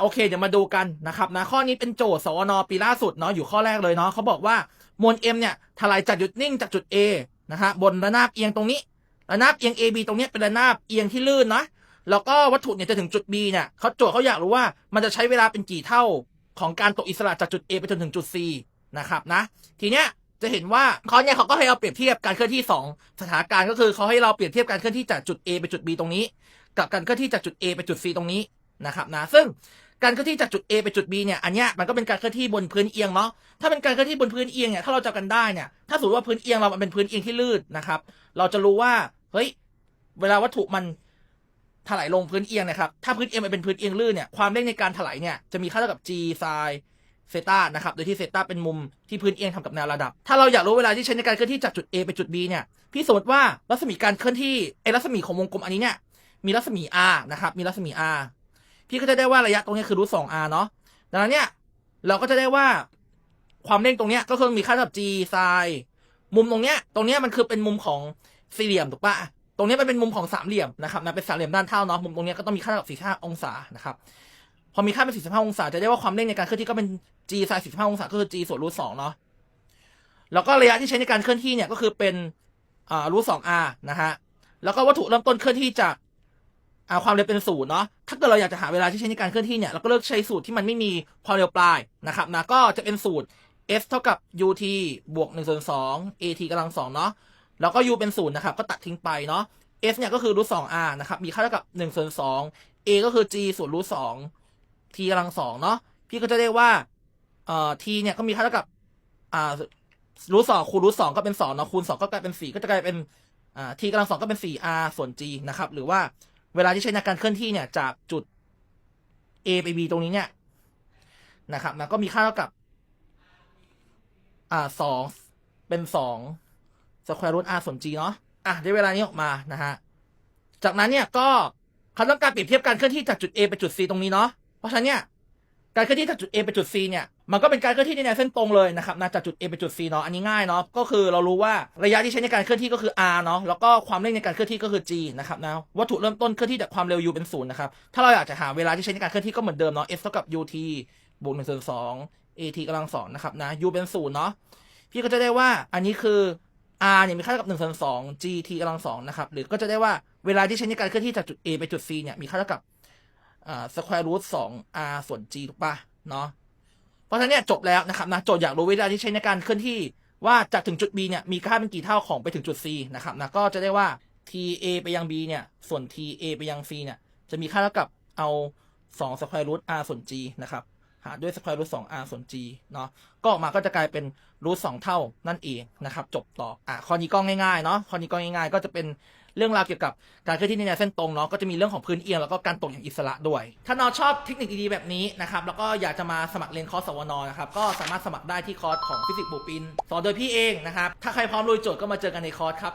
โอเคเดี๋ยวมาดูกันนะครับนะข้อนี้เป็นโจทย์สวนปีล่าสุดเนาะอยู่ข้อแรกเลยเนาะเขาบอกว่ามวล m เนี่ยถลายจากหยุดนิ่งจากจุด A นะฮะบนระนาบเอียงตรงนี้ระนาบเอียง AB ตรงนี้เป็นระนาบเอียงที่ลื่นนะแล้วก็วัตถุเนี่ยจะถึงจุด B เนี่ยเขาโจทย์เขาอยากรู้ว่ามันจะใช้เวลาเป็นกี่เท่าของการตกอิสระจากจุด A ไปจนถึงจุด C นะครับนะทีเนี้ยจะเห็นว่าข้อเนี้ยเขาก็ให้เราเปรียบเทียบการเคลื่อนที่สองสถานการณ์ก็คือเขาให้เราเปรียบเทียบการเคลื่อนที่จากจุด A ไปจุด B ตรงนี้ กับการเคลื่อนที่จากจุด A ไปจุด C ตรงนี้นะครับนะซึ่ง การเคลื่อนที่จากจุด A ไปจุด B เนี่ยอันเนี้ยมันก็เป็นการเคลื่อนที่บนพื้นเอียงเนาะถ้าเป็นการเคลื่อนที่บนพื้นเอียงเนี่ยถ้าเราจำกันได้เนี่ยถ้าสมมติว่าพื้นเอียงเรามันเป็นพื้นเอียงที่ลื่นนะครับ เราจะรู้ว่าเฮ้ยเวลาวัตถุมันถลายลงพื้นเอียงนะครับ ถ้าพื้นเอียงมันเป็นพื้นเอียงลื่นเนี่ย ความเร่งในการถลายเนี่ยจะมีค่าเท่ากับ g ไซเซตานะครับ โดยที่เซตาเป็นมุมที่พื้นเอียงทำกับแนวระดับ ถ้าเราอยากรู้เวลาที่ใช้ในการเคลื่อนที่จากจุด A ไปจุด B เนี่ย พี่สมมติว่ารัศมีการเคลื่อนที่ไอรัศมีของวงกลมอันนี้เนี่ย มีรัศมี r นะครับ มีรัศมี r พี่ก็จะได้ว่าระยะตรงนี้คือรูทสอง r เนาะดังนั้นเนี่ยเราก็จะได้ว่าความเร่งตรงเนี้ยก็คือมีค่าเท่ากับ g ไซมุมตรงเนี้ยตรงเนี้ยมันคือเป็นมุมของสี่เหลี่ยมถูกปะตรงเนี้ยมันเป็นมุมของสามเหลี่ยมนะครับนะเป็นสามเหลี่ยมด้านเท่าเนาะมุมตรงเนี้ยก็ต้องมีค่าเท่ากับ45องศานะครับพอมีค่าเป็น45องศาจะได้ว่าความเร่งในการเคลื่อนที่ก็เป็น g ไซ45องศาก็คือ g ส่วนรูทสองเนาะแล้วก็ระยะที่ใช้ในการเคลื่อนที่เนี่ยก็คือเป็นอ่ารูทสอง r นะฮะแล้วก็วัตถุเริ่มต้นเคลื่อนที่จาก อ่าความเร็วเป็นศูนย์เนาะ ถ้าเกิดเราอยากจะหาเวลาที่ใช้ในการเคลื่อนที่เนี่ย เราก็เลือกใช้สูตรที่มันไม่มีความเร็วปลายนะครับนะ ก็จะเป็นสูตร s เท่ากับ ut บวก1ส่วน2 at กำลัง2เนาะ แล้วก็ u เป็นศูนย์นะครับ ก็ตัดทิ้งไปเนาะ s เนี่ยก็คือรูท2 r นะครับ มีค่าเท่ากับ1ส่วน2 a ก็คือ g ส่วนรูท2 t กำลัง2เนาะ พี่ก็จะได้ว่า เอ่อ t เนี่ยก็มีค่าเท่ากับ อ่า รูท2คูณรูท2ก็เป็น2เนาะ คูณ2ก็กลายเป็น4ก็จะกลายเป็น อ่า t กำลัง2ก็เป็น 4r ส่วน g นะครับ หรือว่า เวลาที่ใช้ในการเคลื่อนที่เนี่ยจากจุด A ไป B ตรงนี้เนี่ยนะครับนะก็มีค่าเท่ากับ อ่าสองเป็นสองสแควร์รูท r ส่วน g เนาะอะได้เวลานี้ออกมานะฮะจากนั้นเนี่ยก็เขาต้องการเปรียบเทียบการเคลื่อนที่จากจุด A ไปจุด C ตรงนี้เนาะเพราะฉะนั้นเนี่ย การเคลื่อนที่จากจุด A ไปจุด C เนี่ย มันก็เป็นการเคลื่อนที่ในแนวเส้นตรงเลยนะครับนะจากจุด A ไปจุด C เนาะ อันนี้ง่ายเนาะ ก็คือเรารู้ว่าระยะที่ใช้ในการเคลื่อนที่ก็คือ r เนาะ แล้วก็ความเร่งในการเคลื่อนที่ก็คือ g นะครับนะ วัตถุเริ่มต้นเคลื่อนที่จากความเร็ว u เป็นศูนย์นะครับ ถ้าเราอยากจะหาเวลาที่ใช้ในการเคลื่อนที่ก็เหมือนเดิมเนาะ s เท่ากับ ut บวกหนึ่งส่วนสอง at กำลังสองนะครับนะ u เป็นศูนย์เนาะ พี่ก็จะได้ว่าอันนี้คือ r เนี่ยมีค่าเท่ากับหนึ่งส่วนสอง gt กำลังสองนะครับ หรือก็จะได้ว่าเวลาที่ใช้ในการเคลื่อนที่จากจุด a ไปจุด c เนี่ยมีค่าเท่ากับ อ่า square root สอง r ส่วน g ถูกปะเนาะเพราะฉะนั้นเนี่ยจบแล้วนะครับนะโจทย์อยากรู้เวลาที่ใช้ในการเคลื่อนที่ว่าจากถึงจุด B เนี่ยมีค่าเป็นกี่เท่าของไปถึงจุด C นะครับนะก็จะได้ว่า TA ไปยัง B เนี่ยส่วน TA ไปยัง C เนี่ยจะมีค่าเท่ากับเอา2 square root r ส่วน g นะครับหารด้วย square root 2 r ส่วน g เนาะก็ออกมาก็จะกลายเป็น root 2 เท่านั่นเองนะครับ จบต่ออะข้อนี้ก็ง่ายๆเนาะข้อนี้ก็ง่ายๆ ก็จะเป็น เรื่องราวเกี่ยวกับการเคลื่อนที่ในแนวเส้นตรงเนาะก็จะมีเรื่องของพื้นเอียงแล้วก็การตกอย่างอิสระด้วย ถ้าน้องชอบเทคนิคดีๆแบบนี้นะครับแล้วก็อยากจะมาสมัครเรียนคอร์สสวนนะครับก็สามารถสมัครได้ที่คอร์สของฟิสิกส์บูปินสอนโดยพี่เองนะครับถ้าใครพร้อมลุยโจทย์ก็มาเจอกันในคอร์สครับ